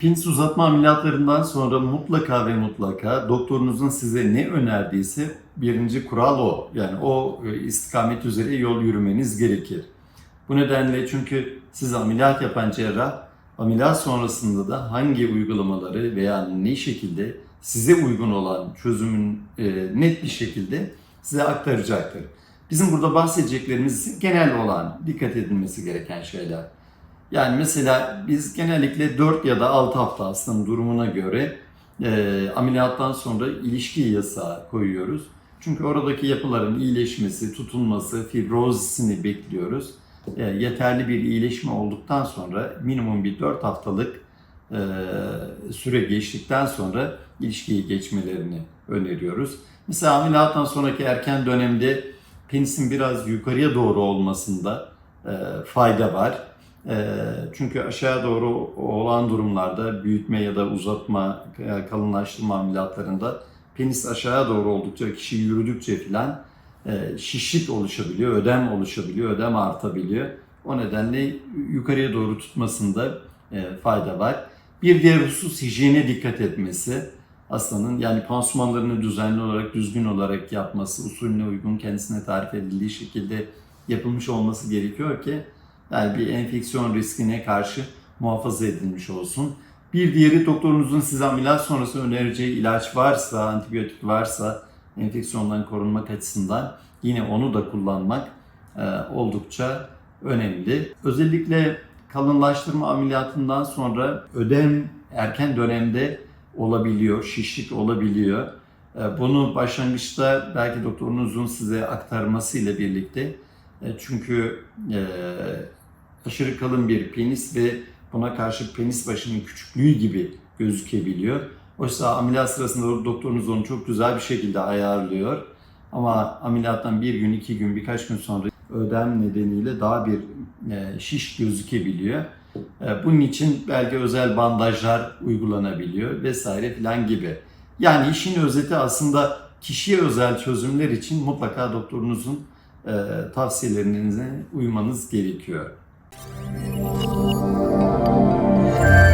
Penis uzatma ameliyatlarından sonra mutlaka ve mutlaka doktorunuzun size ne önerdiyse birinci kural o. Yani o e, istikamet üzere yol yürümeniz gerekir. Bu nedenle çünkü size ameliyat yapan cerrah ameliyat sonrasında da hangi uygulamaları veya ne şekilde size uygun olan çözümün e, net bir şekilde size aktaracaktır. Bizim burada bahsedeceklerimiz genel olan, dikkat edilmesi gereken şeyler. Yani mesela biz genellikle 4 ya da 6 hafta hastanın durumuna göre e, ameliyattan sonra ilişki yasağı koyuyoruz. Çünkü oradaki yapıların iyileşmesi, tutulması, fibrozisini bekliyoruz. E, yeterli bir iyileşme olduktan sonra minimum bir 4 haftalık e, süre geçtikten sonra ilişkiyi geçmelerini öneriyoruz. Mesela ameliyattan sonraki erken dönemde penisin biraz yukarıya doğru olmasında e, fayda var. E, çünkü aşağı doğru olan durumlarda büyütme ya da uzatma, e, kalınlaştırma ameliyatlarında penis aşağı doğru oldukça, kişi yürüdükçe filan e, şişlik oluşabiliyor, ödem oluşabiliyor, ödem artabiliyor. O nedenle yukarıya doğru tutmasında e, fayda var. Bir diğer husus hijyene dikkat etmesi. Hastanın yani pansumanlarını düzenli olarak, düzgün olarak yapması, usulüne uygun, kendisine tarif edildiği şekilde yapılmış olması gerekiyor ki yani bir enfeksiyon riskine karşı muhafaza edilmiş olsun. Bir diğeri doktorunuzun size ameliyat sonrası önereceği ilaç varsa, antibiyotik varsa enfeksiyondan korunmak açısından yine onu da kullanmak e, oldukça önemli. Özellikle kalınlaştırma ameliyatından sonra ödem erken dönemde olabiliyor, şişlik olabiliyor. E, Bunu başlangıçta belki doktorunuzun size aktarmasıyla birlikte e, çünkü e, aşırı kalın bir penis ve buna karşı penis başının küçüklüğü gibi gözükebiliyor. Oysa ameliyat sırasında doktorunuz onu çok güzel bir şekilde ayarlıyor. Ama ameliyattan bir gün, iki gün, birkaç gün sonra ödem nedeniyle daha bir e, şiş gözükebiliyor. E, Bunun için belki özel bandajlar uygulanabiliyor vesaire filan gibi. Yani işin özeti aslında kişiye özel çözümler için mutlaka doktorunuzun e, tavsiyelerine uymanız gerekiyor. Thank you.